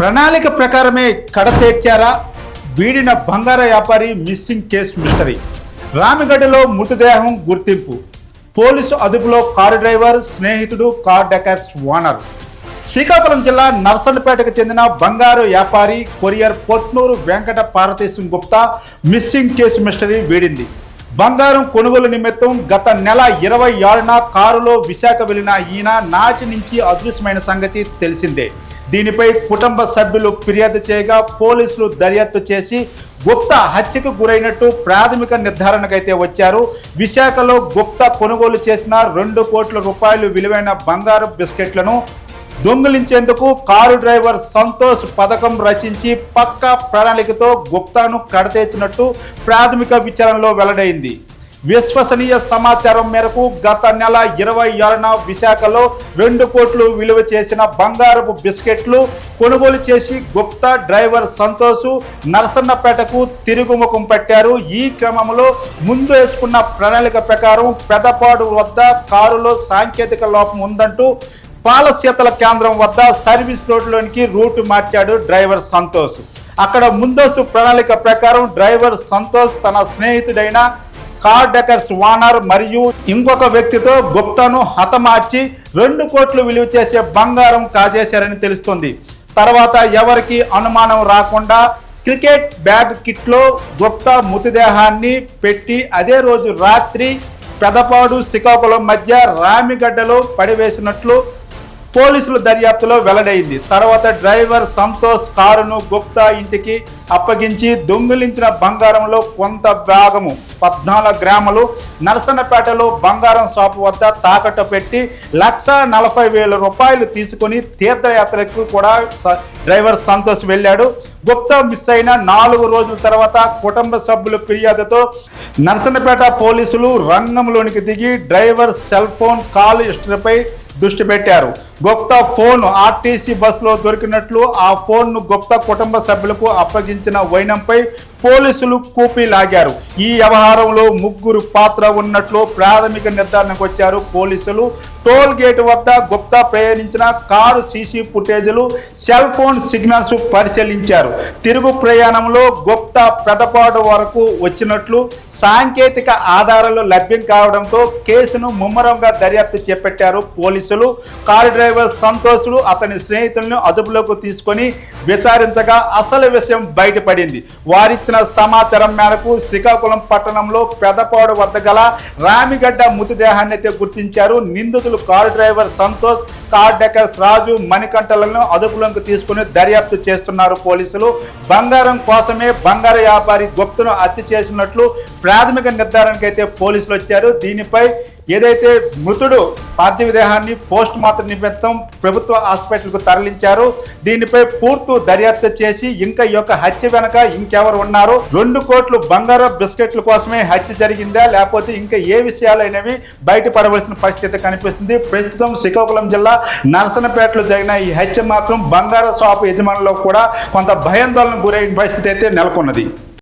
ప్రణాళిక ప్రకారమే కడతేర్చారా వీడిన బంగార వ్యాపారి మిస్సింగ్ కేసు మిస్టరీ. రామిగడ్డలో మృతదేహం గుర్తింపు. పోలీసు అదుపులో కారు డ్రైవర్ స్నేహితుడు కార్ డెకర్స్ ఓనర్. శ్రీకాకుళం జిల్లా నర్సన్నపేటకు చెందిన బంగారు వ్యాపారి courier Potnuru Venkata Parvateesham Gupta missing case mystery వీడింది. బంగారం కొనుగోలు నిమిత్తం గత నెల ఇరవై ఏడున కారులో విశాఖ వెళ్ళిన ఈయన నాటి నుంచి అదృశ్యమైన సంగతి తెలిసిందే. దీనిపై కుటుంబ సభ్యులు ఫిర్యాదు చేయగా పోలీసులు దర్యాప్తు చేసి గుప్తా హత్యకు గురైనట్టు ప్రాథమిక నిర్ధారణకైతే వచ్చారు. విశాఖలో గుప్తా కొనుగోలు చేసిన రెండు కోట్ల రూపాయలు విలువైన బంగారు బిస్కెట్లను దొంగిలించేందుకు కారు డ్రైవర్ సంతోష్ పథకం రచించి పక్కా ప్రణాళికతో గుప్తాను కడతేచినట్టు ప్రాథమిక విచారణలో వెల్లడైంది. విశ్వసనీయ సమాచారం మేరకు గత నెల ఇరవై ఏడున విశాఖలో రెండు కోట్లు విలువ చేసిన బంగారపు బిస్కెట్లు కొనుగోలు చేసి గుప్తా డ్రైవర్ సంతోష్ నరసన్నపేటకు తిరుగుముఖం పట్టారు. ఈ క్రమంలో ముందు వేసుకున్న ప్రణాళిక ప్రకారం పెదపాడు వద్ద కారులో సాంకేతిక లోపం ఉందంటూ పాలశీతల కేంద్రం వద్ద సర్వీస్ రోడ్లోనికి రూట్ మార్చాడు డ్రైవర్ సంతోష్. అక్కడ ముందస్తు ప్రణాళిక ప్రకారం డ్రైవర్ సంతోష్ తన స్నేహితుడైన కార్ డెకర్స్ వానర్ మరియు ఇంకొక వ్యక్తితో గుప్తాను హతమార్చి రెండు కోట్లు విలువ చేసే బంగారం కాజేశారని తెలుస్తుంది. తర్వాత ఎవరికి అనుమానం రాకుండా క్రికెట్ బ్యాగ్ కిట్లో గుప్తా మృతదేహాన్ని పెట్టి అదే రోజు రాత్రి పెదపాడు శ్రీకాకుళం మధ్య రామిగడ్డలో పడివేసినట్లు పోలీసుల దర్యాప్తులో వెల్లడైంది. తర్వాత డ్రైవర్ సంతోష్ కారును గుప్తా ఇంటికి అప్పగించి దొంగిలించిన బంగారంలో కొంత భాగము పద్నాలుగు గ్రాములు నరసన్నపేటలో బంగారం షాపు వద్ద తాకట్టు పెట్టి లక్ష నలభై వేల రూపాయలు తీసుకొని తీర్థయాత్రకు కూడా స- డ్రైవర్ సంతోష్ వెళ్ళాడు. గుప్తా మిస్ అయిన నాలుగు రోజుల తర్వాత కుటుంబ సభ్యుల ఫిర్యాదుతో నరసన్నపేట పోలీసులు రంగంలోనికి దిగి డ్రైవర్ సెల్ ఫోన్ కాల్ హిస్టరీపై దృష్టి పెట్టారు. గుప్తా ఫోన్ ఆర్టీసీ బస్సులో దొరికినట్లు ఆ ఫోన్ను గుప్తా కుటుంబ సభ్యులకు అప్పగించిన వైనంపై పోలీసులు కూపీ లాగారు. ఈ వ్యవహారంలో ముగ్గురు పాత్ర ఉన్నట్లు ప్రాథమిక నిర్ధారణకు వచ్చారు పోలీసులు. టోల్ గేట్ వద్ద గుప్తా ప్రయాణించిన కారు సీసీ ఫుటేజీలు సెల్ ఫోన్ సిగ్నల్స్ పరిశీలించారు. తిరుగు ప్రయాణంలో గుప్తా పెదపాడు వరకు వచ్చినట్లు సాంకేతిక ఆధారాలు లభ్యం కావడంతో కేసును ముమ్మరంగా దర్యాప్తు చేపట్టారు పోలీసులు. కారు డ్రైవర్ సంతోషుడు అతని స్నేహితులను అదుపులోకి తీసుకొని విచారించగా అసలు విషయం బయటపడింది. వారిచ్చిన సమాచారం మేరకు శ్రీకాకుళం పట్టణంలో పెదపాడు వద్ద గల రామిగడ్డ మృతదేహాన్ని అయితే గుర్తించారు. నిందితులు car driver Santosh car decors Raju మణికంఠలను అదుపులోకి తీసుకుని దర్యాప్తు చేస్తున్నారు పోలీసులు. బంగారం కోసమే బంగారం వ్యాపారి గుప్తును హత్య చేసినట్లు ప్రాథమిక నిర్ధారణకైతే అయితే పోలీసులు వచ్చారు. దీనిపై ఏదైతే మృతుడు పార్థివ దేహాన్ని పోస్ట్ మార్టం నిమిత్తం ప్రభుత్వ హాస్పిటల్కు తరలించారు దీనిపై పూర్తి దర్యాప్తు చేసి ఇంకా ఈ యొక్క హత్య వెనక ఇంకెవరు ఉన్నారు? రెండు కోట్లు బంగారు బిస్కెట్ల కోసమే హత్య జరిగిందా? లేకపోతే ఇంకా ఏ విషయాలైనవి బయటపడవలసిన పరిస్థితి కనిపిస్తుంది? ప్రస్తుతం శ్రీకాకుళం జిల్లా నరసనపేటలో జరిగిన ఈ హత్య మాత్రం బంగారు షాపు యజమానులకు కూడా కొంత భయాందోళన గురైన పరిస్థితి అయితే నెలకొన్నది.